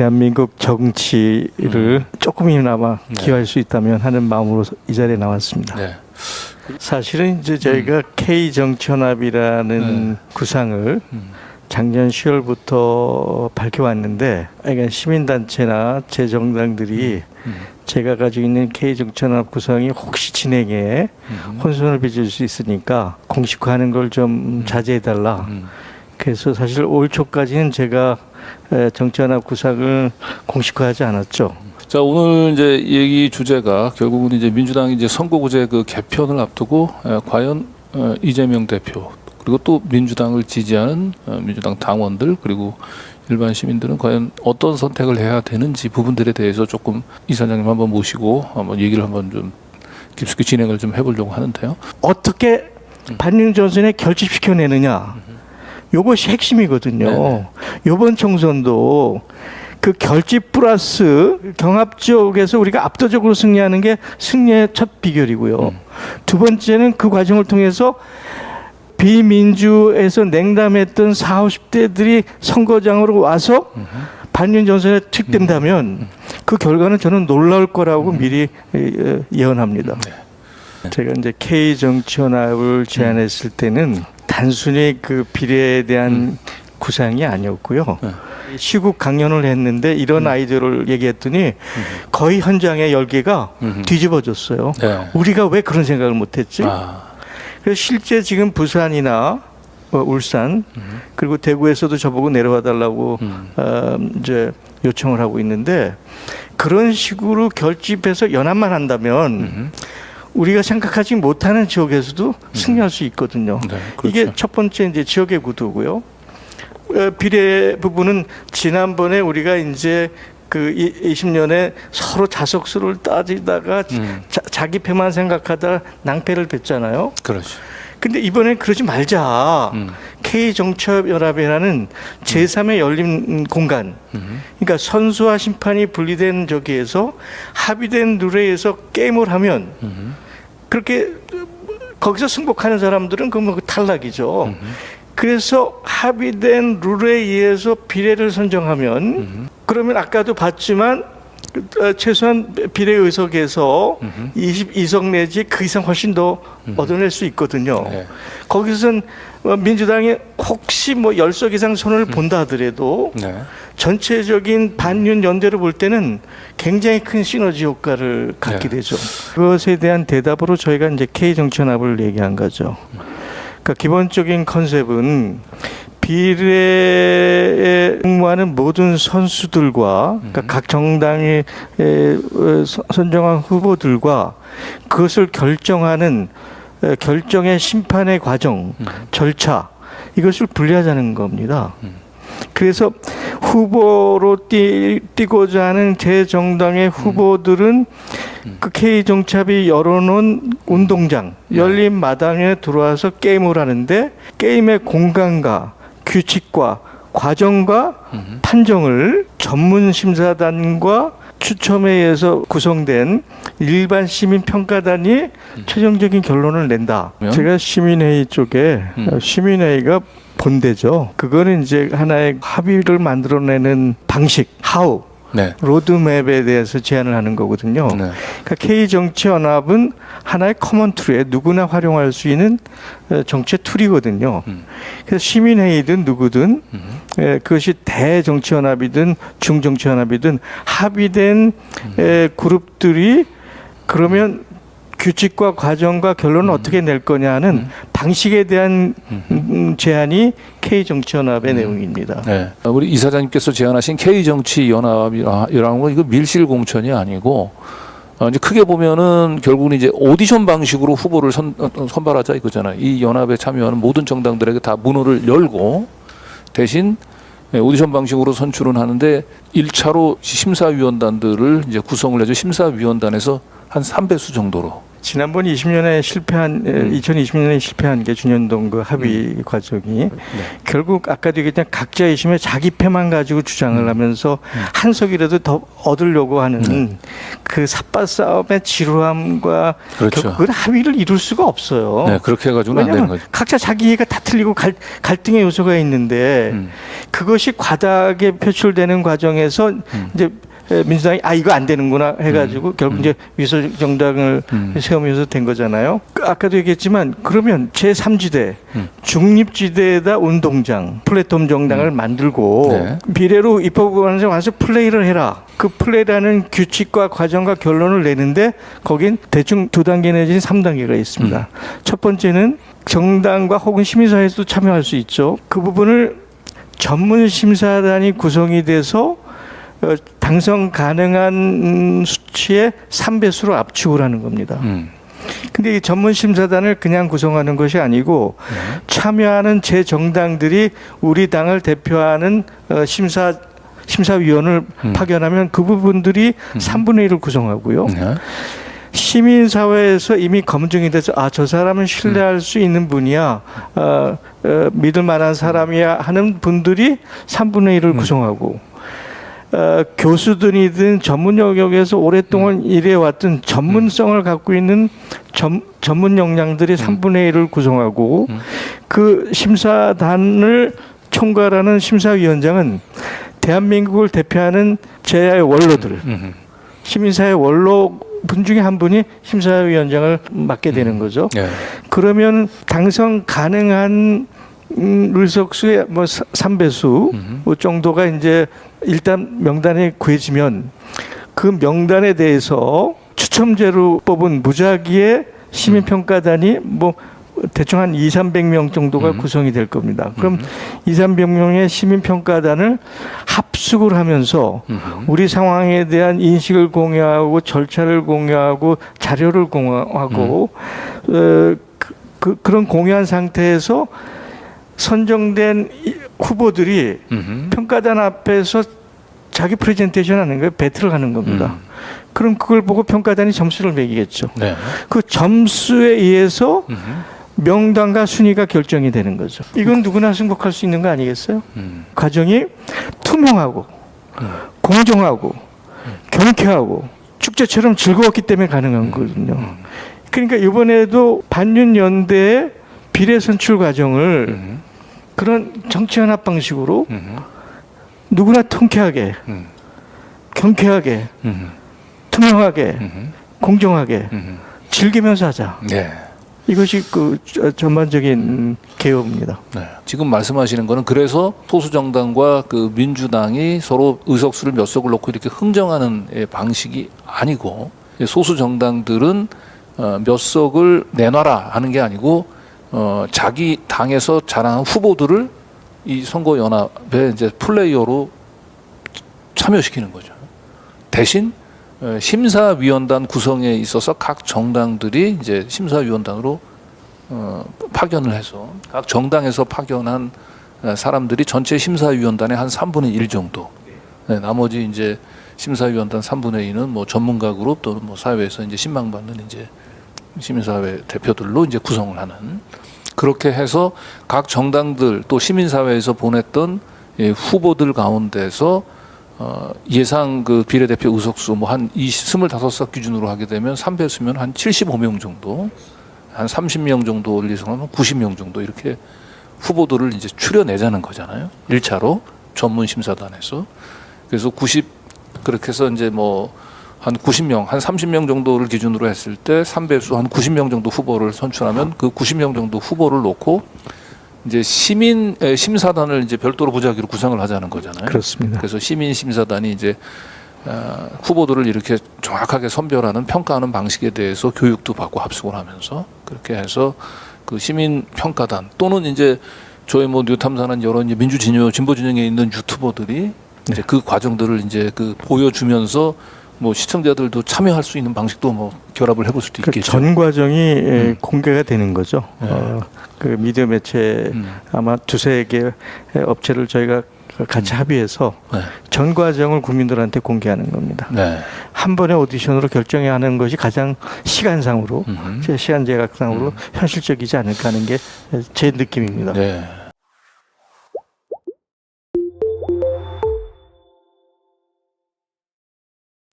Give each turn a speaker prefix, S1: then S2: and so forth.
S1: 대한민국 정치를 조금이나마
S2: 네.
S1: 기여할 수 있다면 하는 마음으로 이 자리에 나왔습니다.
S2: 네.
S1: 사실은 이제 저희가 K 정치연합이라는 구상을
S2: 음.
S1: 작년 10월부터 밝혀왔는데 그러니까 시민단체나 재정당들이
S2: 음.
S1: 제가 가지고 있는 K 정치연합 구상이 혹시 진행에
S2: 음.
S1: 혼선을 빚을 수 있으니까 공식화하는 걸 좀 자제해달라.
S2: 음.
S1: 그래서 사실 올 초까지는 제가 에, 정치연합 구상을 공식화하지 않았죠.
S2: 자 오늘 이제 얘기 주제가 결국은 이제 민주당이 이제 선거구제 그 개편을 앞두고 에, 과연 어, 이재명 대표 그리고 또 민주당을 지지하는 어, 민주당 당원들 그리고 일반 시민들은 과연 어떤 선택을 해야 되는지 부분들에 대해서 조금 이사장님 한번 모시고 한번 얘기를 한번 좀 깊숙이 진행을 좀 해보려고 하는데요.
S1: 어떻게 반윤 전선에 결집시켜내느냐. 요것이 핵심이거든요.
S2: 네네.
S1: 요번 총선도 그 결집 플러스 경합 지역에서 우리가 압도적으로 승리하는 게 승리의 첫 비결이고요.
S2: 음.
S1: 두 번째는 그 과정을 통해서 비민주에서 냉담했던 40, 50대들이 선거장으로 와서 반윤 전선에 투입된다면 그 결과는 저는 놀라울 거라고 미리 예, 예언합니다. 제가 이제 K 정치연합을 제안했을 때는 단순히 그 비례에 대한 구상이 아니었고요.
S2: 네.
S1: 시국 강연을 했는데 이런 아이디어를 얘기했더니 거의 현장의 열기가
S2: 음.
S1: 뒤집어졌어요.
S2: 네.
S1: 우리가 왜 그런 생각을 못했지?
S2: 아,
S1: 그래서 실제 지금 부산이나 어, 울산 그리고 대구에서도 저보고 내려와 달라고
S2: 음.
S1: 어, 이제 요청을 하고 있는데 그런 식으로 결집해서 연합만 한다면
S2: 음.
S1: 우리가 생각하지 못하는 지역에서도 승리할 수 있거든요.
S2: 네, 그렇죠.
S1: 이게 첫 번째 이제 지역의 구도고요. 어, 비례 부분은 지난번에 우리가 이제 그 20년에 서로 자석수를 따지다가
S2: 음.
S1: 자, 자기 패만 생각하다 낭패를 뵀잖아요.
S2: 그렇죠.
S1: 근데 이번엔 그러지 말자.
S2: 음.
S1: K 정치협연합이라는 제3의 열린 공간.
S2: 음.
S1: 그러니까 선수와 심판이 분리된 저기에서 합의된 룰에 의해서 게임을 하면
S2: 음.
S1: 그렇게 거기서 승복하는 사람들은 그뭐 탈락이죠. 그래서 합의된 룰에 의해서 비례를 선정하면 그러면 아까도 봤지만 어, 최소한 비례 의석에서 22석 내지 그 이상 훨씬 더 얻어낼 수 있거든요.
S2: 네.
S1: 거기선 어, 민주당이 혹시 뭐 10석 이상 손을 본다 하더라도
S2: 네.
S1: 전체적인 반윤 연대로 볼 때는 굉장히 큰 시너지 효과를 갖게
S2: 네.
S1: 되죠. 그것에 대한 대답으로 저희가 이제 K 정치연합을 얘기한 거죠. 그러니까 기본적인 컨셉은 비례에 응모하는 모든 선수들과 그러니까 각 정당이 에, 어, 선- 선정한 후보들과 그것을 결정하는 에, 결정의 심판의 과정, 절차 이것을 분리하자는 겁니다. 그래서 후보로 뛰, 뛰고자 하는 제 정당의 후보들은 그 K 정착이 열어놓은 운동장, 열린 마당에 들어와서 게임을 하는데 게임의 공간과 규칙과 과정과 판정을 전문 심사단과 추첨에 의해서 구성된 일반 시민 평가단이 최종적인 결론을 낸다.
S2: 그러면?
S1: 제가 시민회의 쪽에
S2: 음.
S1: 어, 시민회의가 본대죠. 그거는 이제 하나의 합의를 만들어내는 방식, 하우,
S2: 네.
S1: 로드맵에 대해서 제안을 하는 거거든요.
S2: 네.
S1: 그러니까 K 정치 연합은 하나의 커먼 툴에 누구나 활용할 수 있는 어, 정치 툴이거든요.
S2: 음.
S1: 그래서 시민회의든 누구든
S2: 음.
S1: 에, 그것이 대정치 연합이든 중정치 연합이든 합의된 에, 그룹들이 그러면 규칙과 과정과 결론을 어떻게 낼 거냐는 방식에 대한 음, 제안이 K 정치연합의 내용입니다.
S2: 네. 우리 이사장님께서 제안하신 K 정치 연합이라는 건 이거 밀실 공천이 아니고 어, 이제 크게 보면은 결국은 이제 오디션 방식으로 후보를 선, 어, 선발하자 이거잖아요. 이 연합에 참여하는 모든 정당들에게 다 문호를 열고 대신 예, 오디션 방식으로 선출은 하는데 1차로 심사위원단들을 이제 구성을 해서 심사위원단에서 한 3배수 정도로
S1: 지난번 20년에 실패한 에,
S2: 음.
S1: 2020년에 실패한 게 준현동 그 합의 과정이
S2: 네.
S1: 결국 아까도 얘기했지만 각자 의심에 자기 패만 가지고 주장을
S2: 음.
S1: 하면서 한 석이라도 더 얻으려고 하는 그 삿바 싸움의 지루함과
S2: 그렇죠.
S1: 결국 그 합의를 이룰 수가 없어요.
S2: 네, 그렇게 해가지고는 안 되는
S1: 왜냐하면
S2: 거죠.
S1: 각자 자기 이해가 다 틀리고 갈, 갈등의 요소가 있는데
S2: 음.
S1: 그것이 과다하게 표출되는 과정에서 이제 에, 민주당이 아 이거 안 되는구나 해가지고 결국 이제 위설 정당을
S2: 음.
S1: 세우면서 된 거잖아요. 그 아까도 얘기했지만 그러면 제 3지대
S2: 음.
S1: 중립지대에다 운동장 플랫폼 정당을 만들고
S2: 네.
S1: 비례로 입법원에 와서 플레이를 해라. 그 플레이라는 규칙과 과정과 결론을 내는데 거긴 대충 두 단계 내지 삼 단계가 있습니다.
S2: 음.
S1: 첫 번째는 정당과 혹은 시민사회에서도 참여할 수 있죠. 그 부분을 전문 심사단이 구성이 돼서 어, 당선 가능한 음, 수치의 3배수로 압축을 하는 겁니다.
S2: 음.
S1: 근데 이 전문 심사단을 그냥 구성하는 것이 아니고
S2: 네.
S1: 참여하는 제 정당들이 우리 당을 대표하는 어, 심사 심사위원을
S2: 음.
S1: 파견하면 그 부분들이 3분의 1을 구성하고요.
S2: 네.
S1: 시민 사회에서 이미 검증이 돼서 아 저 사람은 신뢰할 수 있는 분이야, 어, 어, 믿을 만한 사람이야 하는 분들이 3분의 1을 구성하고. 어, 교수들이든 전문 영역에서 오랫동안 일해왔던 전문성을 갖고 있는 전, 전문 역량들이 3분의 1을 구성하고
S2: 음.
S1: 그 심사단을 총괄하는 심사위원장은 대한민국을 대표하는 제 원로들,
S2: 음.
S1: 시민사회 원로 분 중에 한 분이 심사위원장을 맡게 되는 거죠.
S2: 네.
S1: 그러면 당선 가능한 음, 의석수의 뭐 3배수
S2: 음.
S1: 정도가 이제 일단 명단에 구해지면 그 명단에 대해서 추첨제로 뽑은 무작위의 시민평가단이 뭐 대충 한 2, 300명 정도가
S2: 음.
S1: 구성이 될 겁니다. 그럼 2, 300명의 시민평가단을 합숙을 하면서
S2: 음.
S1: 우리 상황에 대한 인식을 공유하고 절차를 공유하고 자료를 공유하고 어, 그, 그, 그 런 공유한 상태에서 선정된 이- 후보들이
S2: 음.
S1: 평가단 앞에서 자기 프레젠테이션 하는 거예요. 배틀을 하는 겁니다.
S2: 음.
S1: 그럼 그걸 보고 평가단이 점수를 매기겠죠.
S2: 네.
S1: 그 점수에 의해서
S2: 음.
S1: 명단과 순위가 결정이 되는 거죠. 이건 누구나 승복할 수 있는 거 아니겠어요?
S2: 음.
S1: 과정이 투명하고 공정하고 경쾌하고 축제처럼 즐거웠기 때문에 가능한 거거든요. 그러니까 이번에도 반윤 연대의 비례 선출 과정을
S2: 음.
S1: 그런 정치 연합 방식으로
S2: 음.
S1: 누구나 통쾌하게,
S2: 음.
S1: 경쾌하게,
S2: 음.
S1: 투명하게,
S2: 음.
S1: 공정하게
S2: 음.
S1: 즐기면서 하자.
S2: 네.
S1: 이것이 그 저- 전반적인 개혁입니다.
S2: 네. 지금 말씀하시는 거는 그래서 소수 정당과 그 민주당이 서로 의석수를 몇 석을 놓고 이렇게 흥정하는 예, 방식이 아니고 예, 소수 정당들은 어, 몇 석을 내놔라 하는 게 아니고 어, 자기 당에서 자랑한 후보들을 이 선거 연합에 이제 플레이어로 참여시키는 거죠. 대신 어, 심사위원단 구성에 있어서 각 정당들이 이제 심사위원단으로 어, 파견을 해서 각 정당에서 파견한 어, 사람들이 전체 심사위원단의 한 3분의 1 정도. 네, 나머지 이제 심사위원단 3분의 2는 뭐 전문가 그룹 또는 뭐 사회에서 이제 신망받는 이제 시민사회 대표들로 이제 구성을 하는 그렇게 해서 각 정당들 또 시민사회에서 보냈던 예, 후보들 가운데서 어, 예상 그 비례대표 의석수 뭐한 25석 기준으로 하게 되면 3배수면 한 75명 정도 한 30명 정도 올리서면 90명 정도 이렇게 후보들을 이제 추려내자는 거잖아요. 1차로 전문 심사단에서. 그래서 90 그렇게 해서 이제 뭐 한 90명, 한 30명 정도를 기준으로 했을 때 3배수 한 90명 정도 후보를 선출하면 그 90명 정도 후보를 놓고 이제 시민 에, 심사단을 이제 별도로 부작위로 구성을 하자는 거잖아요.
S1: 그렇습니다.
S2: 그래서 시민 심사단이 이제 어, 후보들을 이렇게 정확하게 선별하는 평가하는 방식에 대해서 교육도 받고 합숙을 하면서 그렇게 해서 그 시민 평가단 또는 이제 저희 뭐 뉴탐사는 여러 이제 민주 진영 진보 진영에 있는 유튜버들이 이제 그 과정들을 이제 그 보여주면서 뭐 시청자들도 참여할 수 있는 방식도 뭐 결합을 해볼 수도
S1: 그
S2: 있겠죠.
S1: 전 과정이 에,
S2: 음.
S1: 공개가 되는 거죠.
S2: 네.
S1: 어, 그 미디어 매체
S2: 음.
S1: 아마 두세 개 업체를 저희가 같이 합의해서
S2: 네.
S1: 전 과정을 국민들한테 공개하는 겁니다.
S2: 네.
S1: 한 번의 오디션으로 결정해야 하는 것이 가장 시간상으로
S2: 음흠.
S1: 제 시간 제각상으로 현실적이지 않을까 하는 게 제 느낌입니다.
S2: 네.